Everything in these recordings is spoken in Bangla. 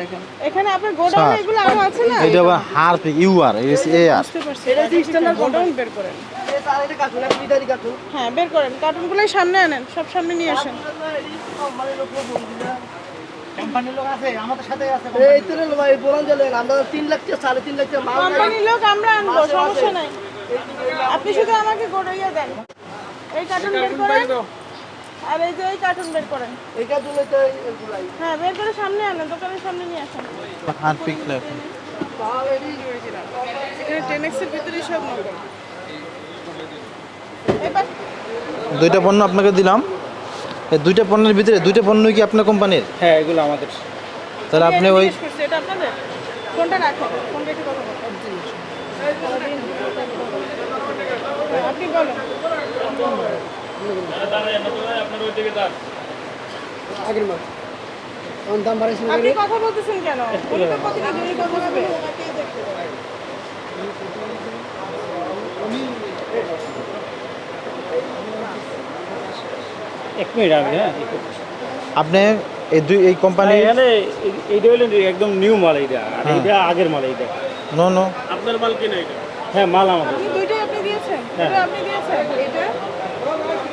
দেখেন। এখানে আপনার গোডাউন এগুলো আরও আছে না? এটা আবার হার্প ইউ আর এ আর। এটা স্ট্যান্ডার্ড গোডাউন বের করেন। হ্যাঁ বের করেন। কার্টুনগুলোই সামনে আনেন সব সামনে নিয়ে আসেন। এই তো রে ভাই বলান চলে আমরা তিন লাখ থেকে সাড়ে তিন লাখ থেকে মাল কোম্পানির লোক আমরা আনব সমস্যা নাই। আপনি শুধু আমাকে গোড়াইয়া দেন। এই কার্টুন বের করেন। আর এই যে এই কার্টুন বের করেন। জন্য তো এগুলাই। হ্যাঁ বের করে সামনে আনেন দোকানের সামনে নিয়ে আসেন। হারপিক লেখা এখানে। টেন এক্সের ভিতরে সব দুইটা পণ্য আপনাকে দিলাম। এই দুইটা পণ্যের ভিতরে দুইটা পণ্য কি আপনার কোম্পানির? হ্যাঁ এগুলো আমাদের। তাহলে আপনি ওই এটা আপনাদের? কোনটা রাখেন কোনটা একটু কথা বলেন। আপনি বলেন। আগের মাস তখন দাম বাড়াইছে আপনি কথা বলতেছেন কেন? উনি তো প্রতিনিধি উনি তো বুঝবে এক মিনিট আমি হ্যাঁ? আপনি এই দুই এই কোম্পানি এখানে এইটা একদম নিউ মাল এইটা আর হ্যাঁ। এইটা আগের মাল এইটা। নো নো আপনার মাল কিনা এটা? হ্যাঁ মাল আমাদের। দুইটাই আপনি দিয়েছেন? হ্যাঁ। আপনি দিয়েছেন? এটা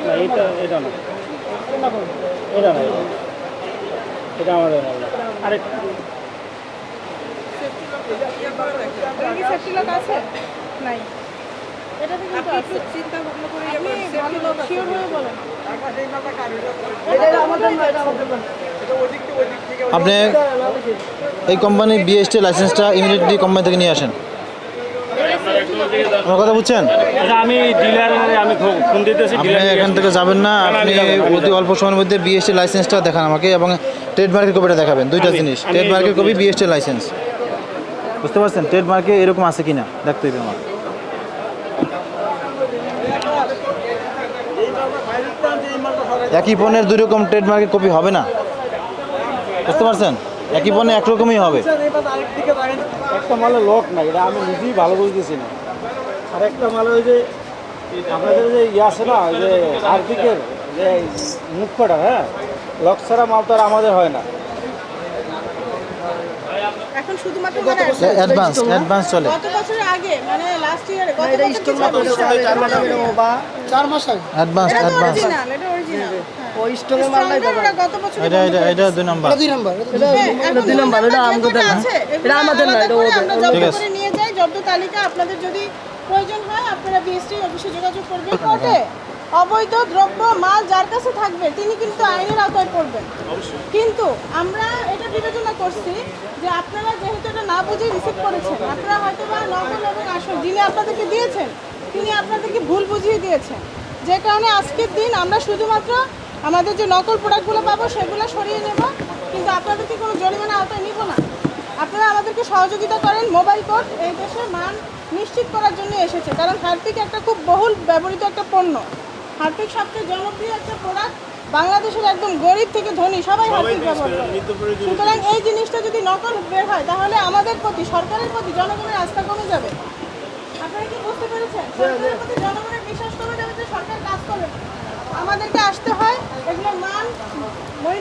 না এটা এটা না। এটা না এটা। আমাদের মাল না। আরেক এটা কি সেফটি লক আছে? নাই। এটা কিন্তু আছে। চিন্তা ভাবনা করে আপনি ভালো শিওর হয়ে বলেন। এটা আমাদের না এটা আমাদের না আপনি এই কোম্পানির বিএসটি লাইসেন্সটা ইমিডিয়েটলি কোম্পানি থেকে নিয়ে আসেন। আমার কথা বুঝছেন? আমি ডিলার আমি ফোন দিতেছি আপনি এখান থেকে যাবেন না আপনি অতি অল্প সময়ের মধ্যে বিএসটি লাইসেন্সটা দেখান আমাকে এবং ট্রেডমার্কের কপিটা দেখাবেন দুইটা জিনিস ট্রেডমার্কের কপি বিএসটি লাইসেন্স বুঝতে পারছেন? ট্রেডমার্কে এরকম আছে কিনা? দেখতে হবে আমার একই পণ্যের দুই রকম ট্রেডমার্কের কপি হবে না? বুঝতে পারছেন? একই পণ্য একরকমই হবে। একটা মালে লক নাই, এটা আমি নিজেই ভালো বুঝতেছি না। আর একটা মালে ওই যে, আপনাদের যে ইয়ে আছে না যে আর্থিকের যে মুখ্যটা হ্যাঁ? লক ছাড়া মাল তো আর আমাদের হয় না। এখন শুধুমাত্র মানে অ্যাডভান্স অ্যাডভান্স চলে। গত বছরের আগে মানে লাস্ট ইয়ারে গত বছর স্টক কিছু মাত্র অবস্থা চার মাস আগে বা চার মাস আগে। অ্যাডভান্স অ্যাডভান্স এটা অরিজিনাল ওই স্টকের মাল গত বছর এটা এটা এটা দুই নাম্বার। দুই নাম্বার এটা এটা দুই নাম্বার এটা আমাদের না। এটা আমাদের না এটা ওদের ঠিক আছে। নিয়ে যাই জব্দ তালিকা আপনাদের যদি প্রয়োজন হয় আপনারা বিএসটি অফিসে যোগাযোগ করবেন কোর্টে। অবৈধ দ্রব্য মাল যার কাছে থাকবে তিনি কিন্তু আইনের আওতায় পড়বেন। কিন্তু আমরা এটা বিবেচনা করছি যে আপনারা যেহেতু এটা না বুঝে রিসিভ করেছেন আপনারা হয়তো বা নকল এবং আসল যিনি আপনাদেরকে দিয়েছেন তিনি আপনাদেরকে ভুল বুঝিয়ে দিয়েছেন। যে কারণে আজকের দিন আমরা শুধুমাত্র আমাদের যে নকল প্রোডাক্টগুলো পাবো সেগুলো সরিয়ে নেব কিন্তু আপনাদেরকে কোনো জরিমানা আওতায় নিব না। আপনারা আমাদেরকে সহযোগিতা করেন মোবাইল কোড এই দেশে মান নিশ্চিত করার জন্য এসেছে। কারণ হারপিক একটা খুব বহুল ব্যবহৃত একটা পণ্য। হারপিক সবচেয়ে জনপ্রিয় একটা প্রোডাক্ট বাংলাদেশের একদম গরিব থেকে ধনী সবাই হারপিক ব্যবহার করে সুতরাং এই জিনিসটা যদি নকল বের হয় তাহলে আমাদের প্রতি সরকারের প্রতি জনগণের আস্থা কমে যাবে। আপনারা কি বুঝতে পেরেছেন? সরকারের প্রতি জনগণের বিশ্বাস কমে যাবে যে সরকার কাজ করবে। আমাদেরকে আসতে হয় এগুলোর মান হয়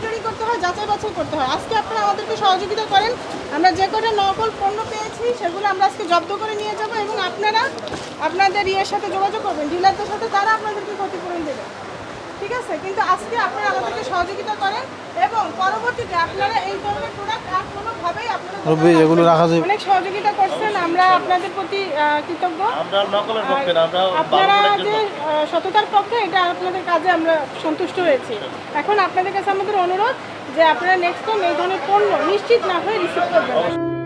যাচাই বাছাই করতে হয়। আজকে আপনারা আমাদেরকে সহযোগিতা করেন। আমরা যে কটা নকল পণ্য পেয়েছি সেগুলো আমরা আজকে জব্দ করে নিয়ে যাব এবং আপনারা আপনাদের ইয়ের সাথে যোগাযোগ করবেন ডিলারদের সাথে তারা আপনাদেরকে ক্ষতিপূরণ দেবে। ঠিক আছে? কিন্তু আজকে আপনারা আমাদেরকে সহযোগিতা করেন এবং পরবর্তীতে আপনারা এই ধরনের প্রোডাক্ট আর কোনোভাবেই আপনারা এগুলো রাখা অনেক সহযোগিতা করছেন আমরা আপনাদের প্রতি আহ, কৃতজ্ঞ। আমরা নকলের পক্ষে না আমরা আপনারা যে সততার পক্ষে এটা আপনাদের কাজে আমরা সন্তুষ্ট হয়েছি। এখন আপনাদের কাছে আমাদের অনুরোধ যে আপনারা নেক্সট টাইম এই ধরনের পণ্য নিশ্চিত না হয়ে রিসিভ করবেন।